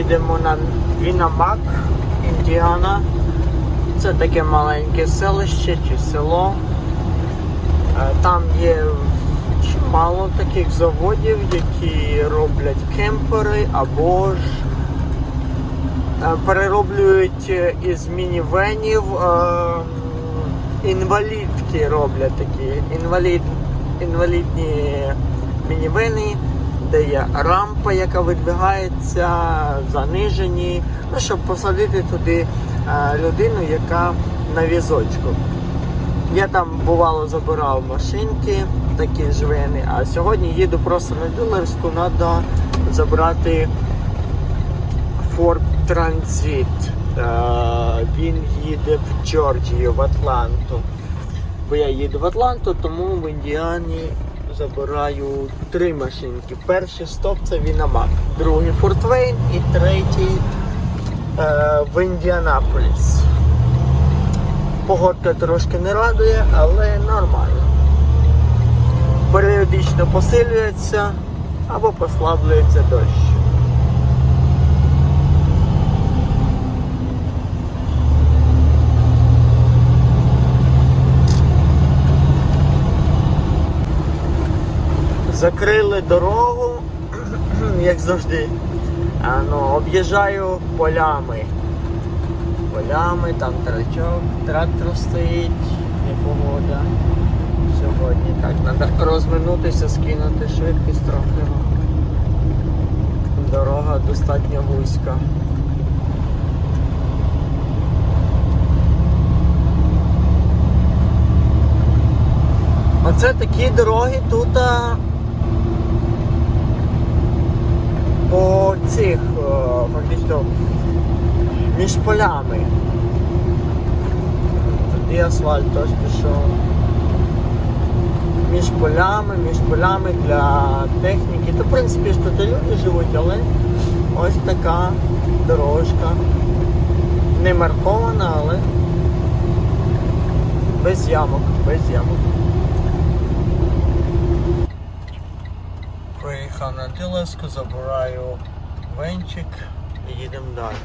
їдемо на Вінамак, Індіана. Це таке маленьке селище чи село. Е, Там є чимало таких заводів, які роблять кемпери або ж е, перероблюють е, із мінівенів інвалідки роблять такі інвалід, інвалідні мінівени, де є рампа, яка видвигається, занижені, ну, щоб посадити туди е, людину, яка на візочку. Я там бувало забирав машинки, такі жвини, а сьогодні їду просто на дилерську, треба забрати Ford Transit. Е, Він їде в Джорджію, в Атланту. Бо я їду в Атланту, тому в Індіані забираю три машинки. Перший стоп це Вінамак, другий Фортвейн і третій е, в Індіанаполіс. Погодка трошки не радує, але нормально. Періодично посилюється або послаблюється дощ. Закрили дорогу, як завжди. А, ну, об'їжджаю полями. Полями, там трачок, трактор стоїть, непогода. Сьогодні так, треба розминутися, скинути швидкість трохи. Дорога достатньо вузька. Оце такі дороги тут а, по цих о, фактично між полями. Тоді асфальт теж пішов. Між полями, між полями для техніки. То в принципі ж тут люди живуть, але ось така дорожка. Не маркована, але без ямок, без ямок. Приїхав на Дилеску, забираю венчик і їдемо далі.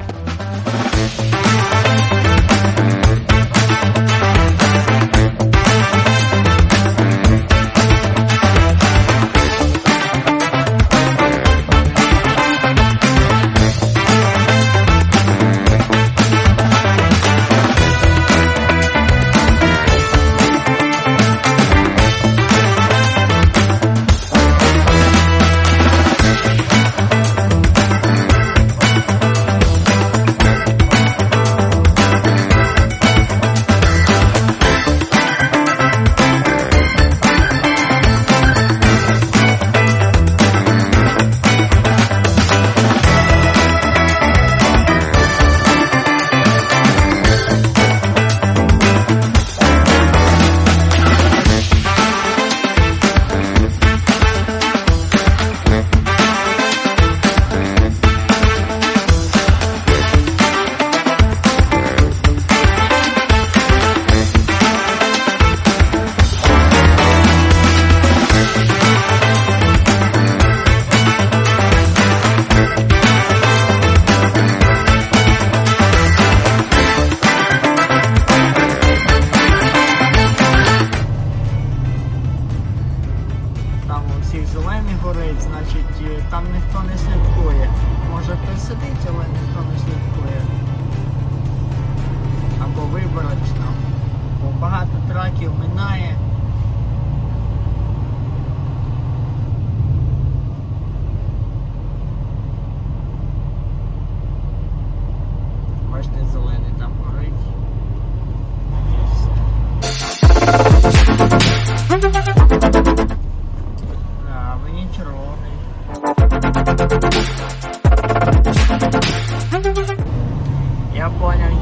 Там ніхто не слідкує. Може хтось сидить, але ніхто не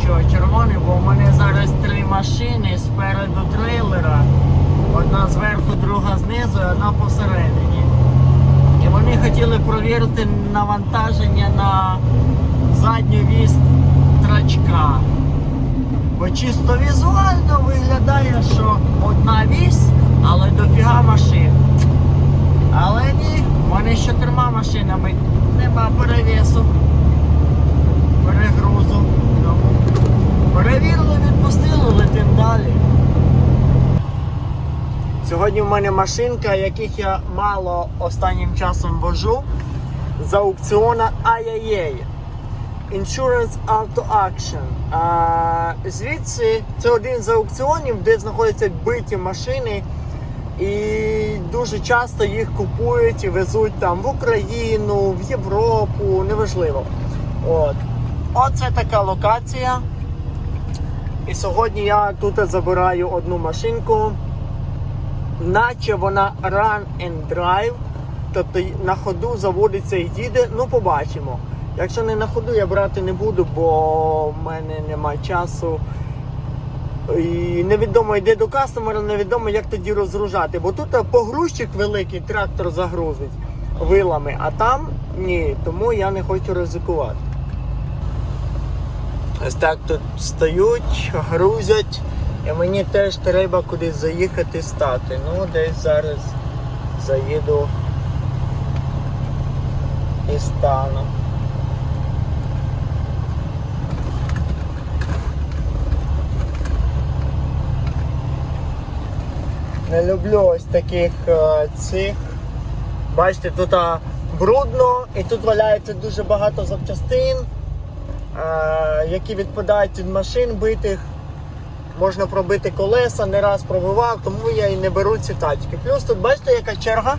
що червоний, бо в мене зараз три машини спереду трейлера. Одна зверху, друга знизу, одна посередині. І вони хотіли провірити навантаження на задню вісь трачка. Бо чисто візуально виглядає, що одна вісь, але дофіга машин. Але ні, в мене з чотирма машинами нема перевісу. Запустили, летим далі. Сьогодні в мене машинка, яких я мало останнім часом вожу з аукціона Ай-яй-яй. Insurance Auto Action. А, звідси це один з аукціонів, де знаходяться биті машини, і дуже часто їх купують і везуть там в Україну, в Європу, неважливо. От. Оце така локація. І сьогодні я тут забираю одну машинку, наче вона run and drive, тобто на ходу заводиться і їде. Ну, побачимо. Якщо не на ходу, я брати не буду, бо в мене немає часу. І невідомо йде до кастомера, невідомо як тоді розгружати. Бо тут погрузчик великий, трактор загрузить вилами, а там ні, тому я не хочу ризикувати. Ось так тут стають, грузять, і мені теж треба кудись заїхати стати. Ну, десь зараз заїду і стану. Не люблю ось таких е, цих. Бачите, тут брудно і тут валяється дуже багато запчастин, які відпадають від машин битих. Можна пробити колеса, не раз пробивав, тому я і не беру ці тачки. Плюс тут бачите, яка черга?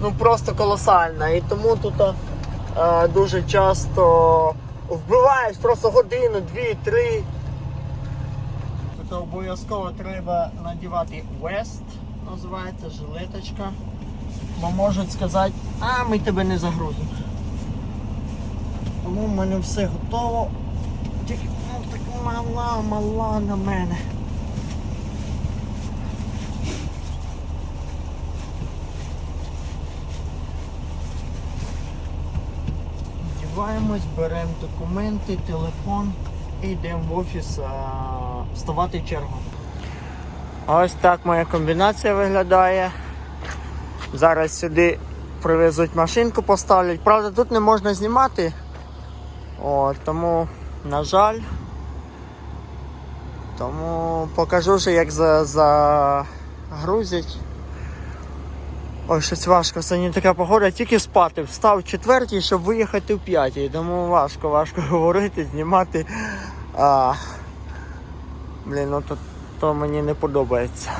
Ну просто колосальна. І тому тут е, дуже часто вбиваєш просто годину, дві, три. Тут обов'язково треба надівати West, називається жилеточка. Бо можуть сказати, а ми тебе не загрузимо. Тому в мене все готово. Тільки така мала, мала на мене. Вдіваємось, беремо документи, телефон і йдемо в офіс а, вставати чергу. Ось так моя комбінація виглядає. Зараз сюди привезуть машинку, поставлять. Правда, тут не можна знімати. О, тому, на жаль. Тому покажу вже, як загрузять. Ой, щось важко, сьогодні така погода, тільки спати. Встав в четвертій, щоб виїхати в п'ятій. Тому важко, важко говорити, знімати. А, блін, ну то, то мені не подобається.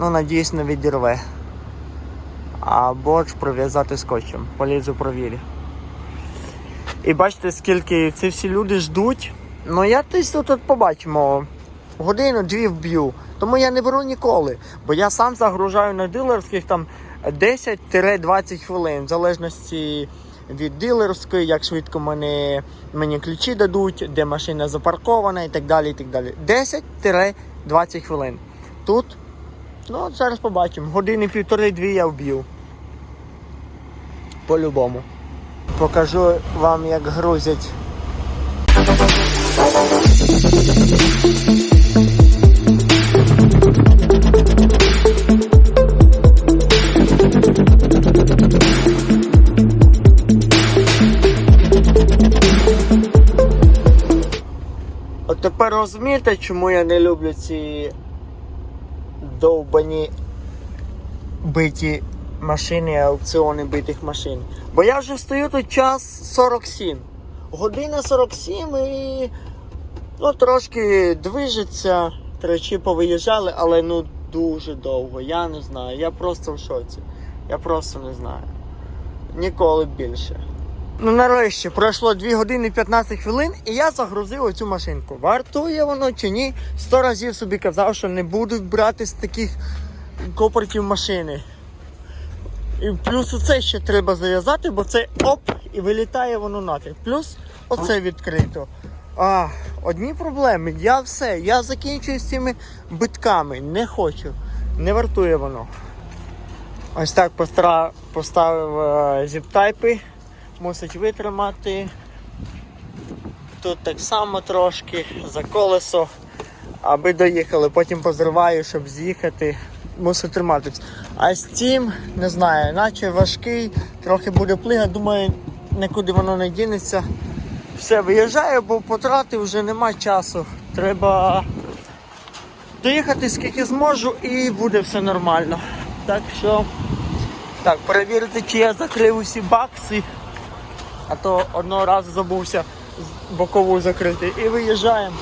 Ну, надіюсь, не відірве. Або ж прив'язати скотчем. Полізу провірю. І бачите, скільки ці всі люди ждуть. Ну я десь тут от побачимо. Годину-дві вб'ю. Тому я не беру ніколи. Бо я сам загружаю на дилерських там 10-20 хвилин, в залежності від дилерської, як швидко мені, мені ключі дадуть, де машина запаркована і так далі. і так далі. 10-20 хвилин. Тут, ну от зараз побачимо. Години півтори-дві я вб'ю. По-любому. Покажу вам, як грузять. От тепер розумієте, чому я не люблю ці довбані биті машини, аукціони битих машин. Бо я вже стою тут час 47. Година 47 і ну, трошки движеться, тричі повиїжджали, але ну дуже довго. Я не знаю. Я просто в шоці. Я просто не знаю. Ніколи більше. Ну нарешті пройшло 2 години 15 хвилин і я загрузив оцю машинку. Вартує воно чи ні? Сто разів собі казав, що не буду брати з таких копертів машини. І плюс оце ще треба зав'язати, бо це оп і вилітає воно нафіг. Плюс оце відкрито. А, одні проблеми. Я все, я закінчую з цими битками. Не хочу. Не вартує воно. Ось так постара... поставив е, зіп-тайпи. Мусить витримати. Тут так само трошки за колесо, аби доїхали. Потім позриваю, щоб з'їхати. Мусить триматись. А цим, не знаю, наче важкий, трохи буде плигати, думаю, нікуди воно не дінеться. Все, виїжджаю, бо потратив вже нема часу. Треба доїхати скільки зможу і буде все нормально. Так що, так, перевірити, чи я закрив усі бакси, а то одного разу забувся бокову закрити. І виїжджаємо.